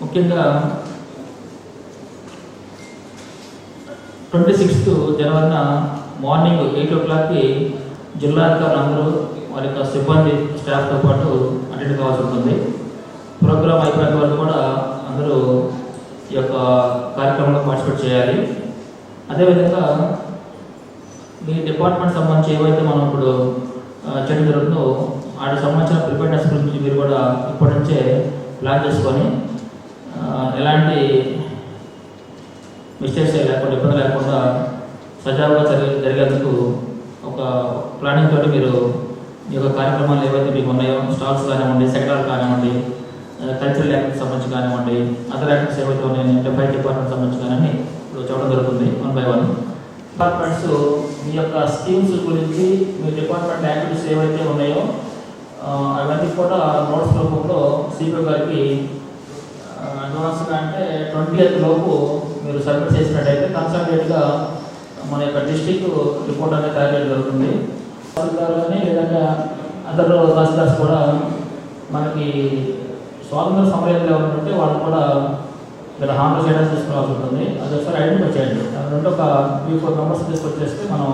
ముఖ్యంగా twenty sixth జనవరిన morning eight ఓ క్లాక్కి జిల్లా అధికారులు అందరూ వారి యొక్క సిబ్బంది స్టాఫ్తో పాటు అటెండ్ కావాల్సి ఉంటుంది. ప్రోగ్రామ్ అయిపోయిన వరకు కూడా అందరూ ఈ యొక్క కార్యక్రమంలో పార్టిసిపేట్ చేయాలి. అదేవిధంగా మీ డిపార్ట్మెంట్ సంబంధించి ఏవైతే మనం ఇప్పుడు చేయడం జరుగుతుందో వాటికి సంబంధించిన ప్రిపేర్నెస్ గురించి మీరు కూడా ఇప్పటి నుంచే ప్లాన్ చేసుకొని ఎలాంటి మిస్టేక్స్ లేకుండా ఇబ్బంది లేకుండా సజావుగా జరిగే జరిగేందుకు ఒక ప్లానింగ్ తోటి మీరు మీ యొక్క కార్యక్రమాలు ఏవైతే మీకు ఉన్నాయో స్టాల్స్ కానివ్వండి సెక్టార్ కానివ్వండి కల్చరల్ యాక్టివిటీస్ సంబంధించి కానివ్వండి అదర్ యాక్టివిటీస్ ఏవైతే ఉన్నాయో ఫైర్ డిపార్ట్మెంట్ సంబంధించి కానీ ఇప్పుడు చెప్పడం జరుగుతుంది వన్ బై వన్ డిపార్ట్మెంట్స్ మీ యొక్క స్కీమ్స్ గురించి మీ డిపార్ట్మెంట్ యాక్టివిటీస్ ఏవైతే ఉన్నాయో అవన్నీ కూడా నోట్స్ రూపంలో సిపిఓ గారికి అడ్వాన్స్గా అంటే ట్వంటీ ఎయిత్ లోపు మీరు సబ్మిట్ చేసినట్టయితే కన్సల్టేట్గా మన యొక్క డిస్టిక్ రిపోర్ట్ అనేది తయారు చేయడం జరుగుతుంది కానీ లేదంటే అదర్ తహసీల్దార్స్ కూడా మనకి స్వాతంత్ర సమయంలో ఉంటే వాళ్ళు కూడా మీరు హామీ చేయడానికి తీసుకోవాల్సి ఉంటుంది. అది ఒకసారి ఐడెంటిఫై చేయండి. దాని నుండి ఒక త్రీ ఫోర్ మెంబర్స్ తీసుకొచ్చేస్తే మనం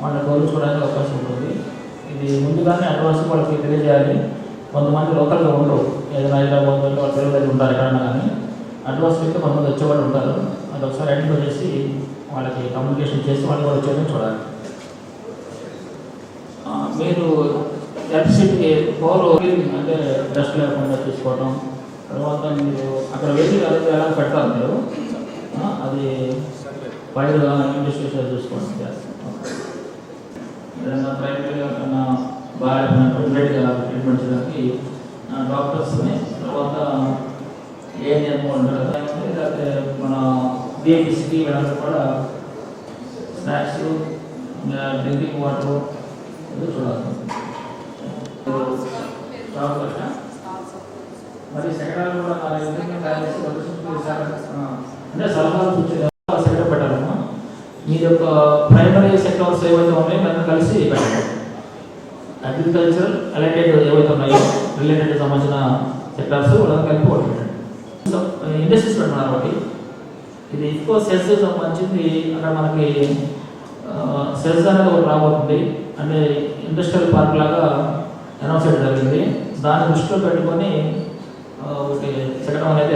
వాళ్ళని గౌరవించుకోవడానికి అవకాశం ఉంటుంది. ఇది ముందుగానే అడ్వాన్స్ వాళ్ళకి తెలియజేయాలి. కొంతమంది లోకల్గా ఉండరు. ఏదైనా హైదరాబాద్ వాళ్ళు తెలుగు దగ్గర ఉంటారు ఎక్కడన్నా కానీ. అడ్వాన్స్ అయితే కొంతమంది వచ్చేవాళ్ళు ఉంటారు. అది ఒకసారి ఐడెంటిఫై చేసి వాళ్ళకి కమ్యూనికేషన్ చేసి వాళ్ళు కూడా వచ్చేదని చూడాలి. మీరు ఎలక్ట్రిసిటీ పవర్ అంటే డస్ట్ లేకుండా చూసుకోవడం తర్వాత మీరు అక్కడ వెళ్ళి అది ఎలా పెడతారు మీరు. అది ఫైర్ ఇన్వెస్టిగేషన్ చూసుకోండి. ఏదైనా ప్రైవేట్గా ఏదైనా బాగా ఇమ్మీడియట్గా డాక్టర్స్ని తర్వాత ఏ ఉంటారు కదా, లేకపోతే మన డిఎపిసిటీ వెళ్ళడం కూడా స్నాక్స్ డ్రింకింగ్ వాటర్ ఇది చూడాలి. మరి సెకండ్ కూడా అంటే సలహాలు సూచనలు సెక్రటరీ పెట్టాలమ్మా? మీ యొక్క ప్రైమరీ సెక్టర్స్ ఏవైతే ఉన్నాయో దాన్ని కలిసి పెట్టాలి అగ్రికల్చర్ అలైటెడ్ ఏవైతే ఉన్నాయో రిలేటెడ్ సంబంధించిన సెక్టార్స్ వాళ్ళని కలిపి ఒకటి పెట్టండి ఇండస్ట్రీస్ పెట్టమన్నారు ఒకటి ఇది ఎక్కువ సెల్స్ సంబంధించింది అక్కడ మనకి సెల్స్ అనేది ఒకటి రాబోతుంది. అంటే ఇండస్ట్రియల్ పార్క్ లాగా అనౌన్స్ చేయడం జరిగింది. దాన్ని దృష్టిలో పెట్టుకొని ఒకటి పెట్టడం అనేది